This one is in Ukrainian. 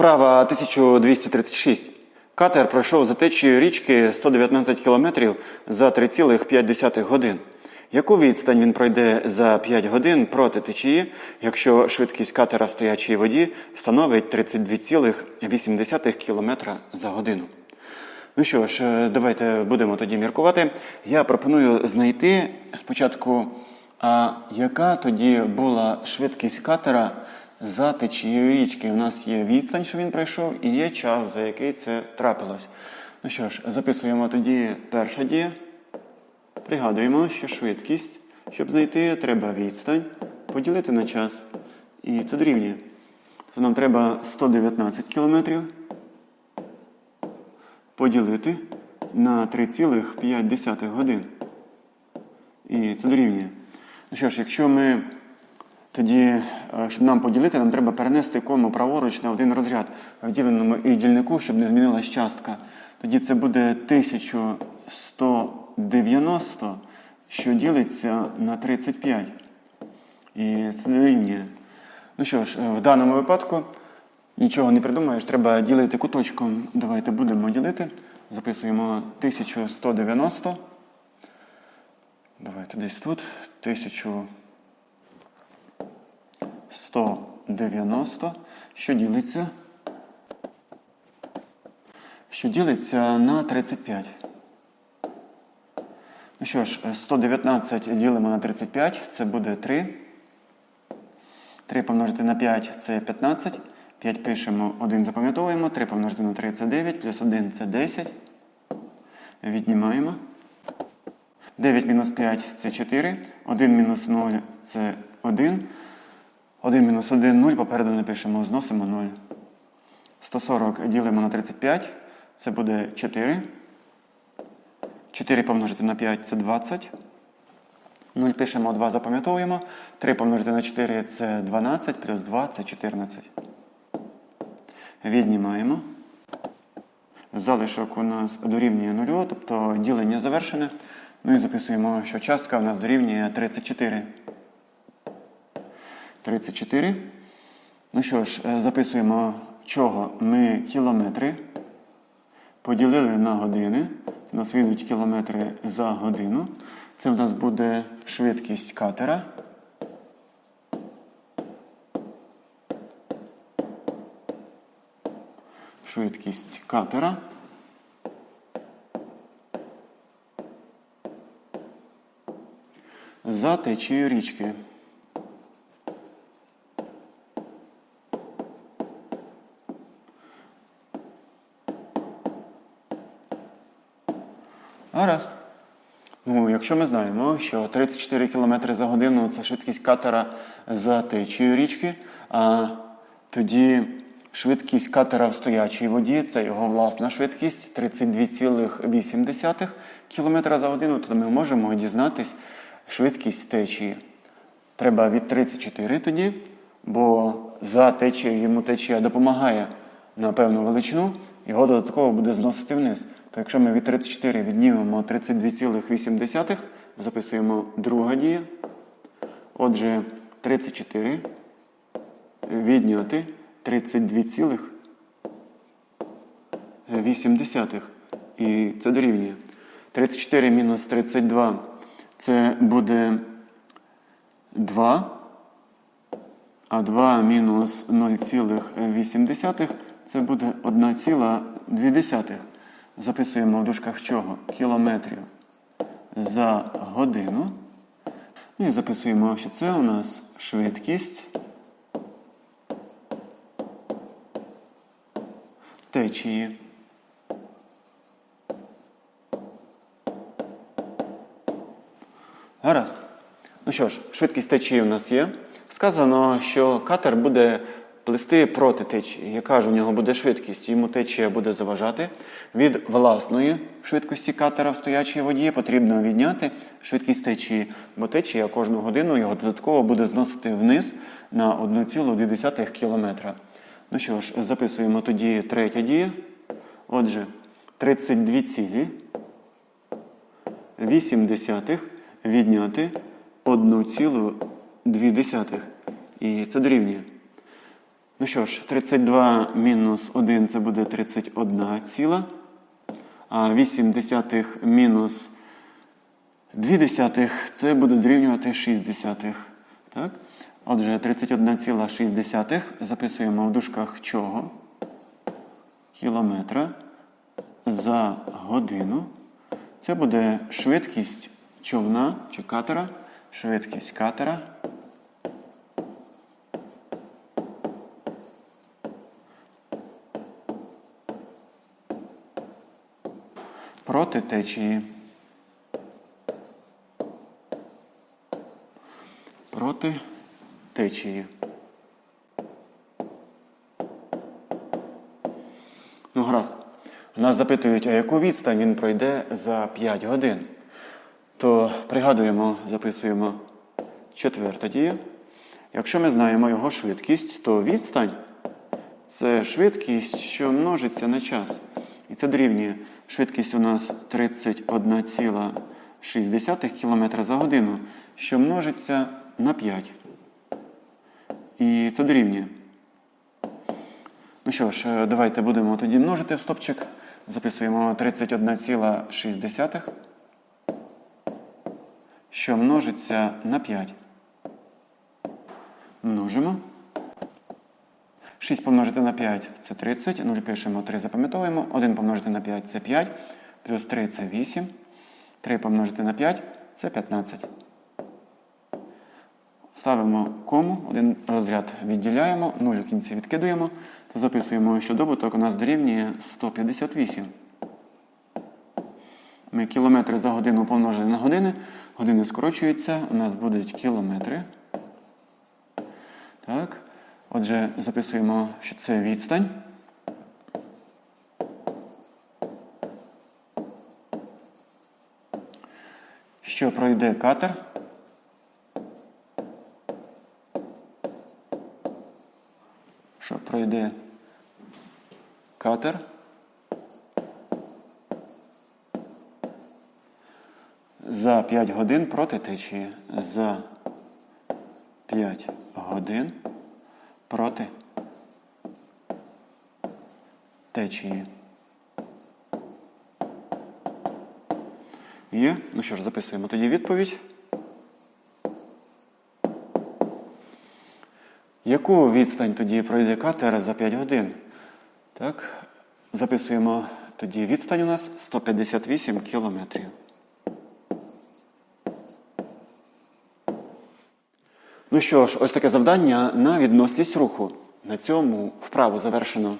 Вправа 1236. Катер пройшов за течією річки 119 км за 3,5 годин. Яку відстань він пройде за 5 годин проти течії, якщо швидкість катера в стоячій воді становить 32,8 км за годину? Ну що ж, давайте будемо тоді міркувати. Я пропоную знайти спочатку, а яка тоді була швидкість катера за течією річки. У нас є відстань, що він пройшов, і є час, за який це трапилось. Ну що ж, записуємо тоді перша дія. Пригадуємо, що швидкість, щоб знайти, треба відстань поділити на час. І це дорівнює. Тобто нам треба 119 кілометрів поділити на 3,5 годин. І це дорівнює. Ну що ж, якщо ми тоді, е, щоб нам поділити, нам треба перенести кому праворуч на один розряд в діленому і дільнику, щоб не змінилась частка. Тоді це буде 1190, що ділиться на 35. І це дорівнює. Ну що ж, е, в даному випадку нічого не придумаєш, треба ділити куточком. Давайте будемо ділити. Записуємо 1190. Давайте десь тут. 1190. Що ділиться? Що ділиться на 35. Ну що ж, 119 ділимо на 35, це буде 3. 3 помножити на 5 це 15. 5 пишемо, 1 запам'ятовуємо. 3 помножити на 3 це 9, плюс 1 це 10. Віднімаємо. 9 мінус 5 це 4. 1 мінус 0 це 1. 1 мінус 1 0. Попереду напишемо, зносимо 0. 140 ділимо на 35. Це буде 4. 4 помножити на 5 це 20. 0 пишемо, 2 запам'ятовуємо. 3 помножити на 4 це 12, плюс 2 це 14. Віднімаємо. Залишок у нас дорівнює 0, тобто ділення завершене. Ну і записуємо, що частка у нас дорівнює 34. 34. Ну що ж, е, записуємо, чого ми кілометри поділили на години. У нас вийдуть кілометри за годину. Це в нас буде швидкість катера. Швидкість катера. За течією річки. Гаразд. Ну, якщо ми знаємо, що 34 км за годину це швидкість катера за течією річки, а тоді швидкість катера в стоячій воді це його власна швидкість 32,8 км за годину, то ми можемо дізнатись швидкість течії. Треба від 34 тоді, бо за течією йому течія допомагає на певну величину, його додатково буде зносити вниз. То якщо ми від 34 віднімемо 32,8, записуємо друга дія. Отже, 34 відняти 32,8. І це дорівнює. 34 мінус 32 це буде 2. А 2 мінус 0,8 це буде 1,2. Записуємо в дужках чого? Кілометрів за годину. Ну і записуємо, що це у нас швидкість течії. Гаразд. Ну що ж, швидкість течії у нас є. Сказано, що катер буде плисти проти течії. Яка ж у нього буде швидкість? Йому течія буде заважати. Від власної швидкості катера в стоячій воді потрібно відняти швидкість течії, бо течія кожну годину його додатково буде зносити вниз на 1,2 км. Ну що ж, записуємо тоді третя дія. Отже, 32,8 відняти 1,2. І це дорівнює. Ну що ж, 32 мінус 1 це буде 31 ціла. А 8 десятих мінус 2 десятих це буде дорівнювати 6 десятих. Так? Отже, 31,6 записуємо в дужках чого? Кілометра за годину. Це буде швидкість човна чи катера. Швидкість катера. Проти течії. Проти течії. Ну, гаразд. Нас запитують, а яку відстань він пройде за 5 годин. То пригадуємо, записуємо четверта дія. Якщо ми знаємо його швидкість, то відстань це швидкість, що множиться на час. І це дорівнює. Швидкість у нас 31,6 км за годину, що множиться на 5. І це дорівнює. Ну що ж, е, давайте будемо тоді множити в стопчик. Записуємо 31,6, що множиться на 5. Множимо. 6 помножити на 5 це 30. 0 пишемо, 3 запам'ятовуємо. 1 помножити на 5 це 5. Плюс 3 це 8. 3 помножити на 5 це 15. Ставимо кому, один розряд відділяємо, 0 у кінці відкидуємо. Та записуємо, що добуток у нас дорівнює 158. Ми кілометри за годину помножили на години. Години скорочуються, у нас будуть кілометри. Так. Отже, записуємо, що це відстань. Що пройде катер. Що пройде катер. За 5 годин проти течії. За 5 годин проти течії. Є. Ну що ж, записуємо тоді відповідь. Яку відстань тоді пройде катер за 5 годин? Так, записуємо тоді відстань у нас 158 кілометрів. Ну що ж, ось таке завдання на відносність руху. На цьому вправу завершено.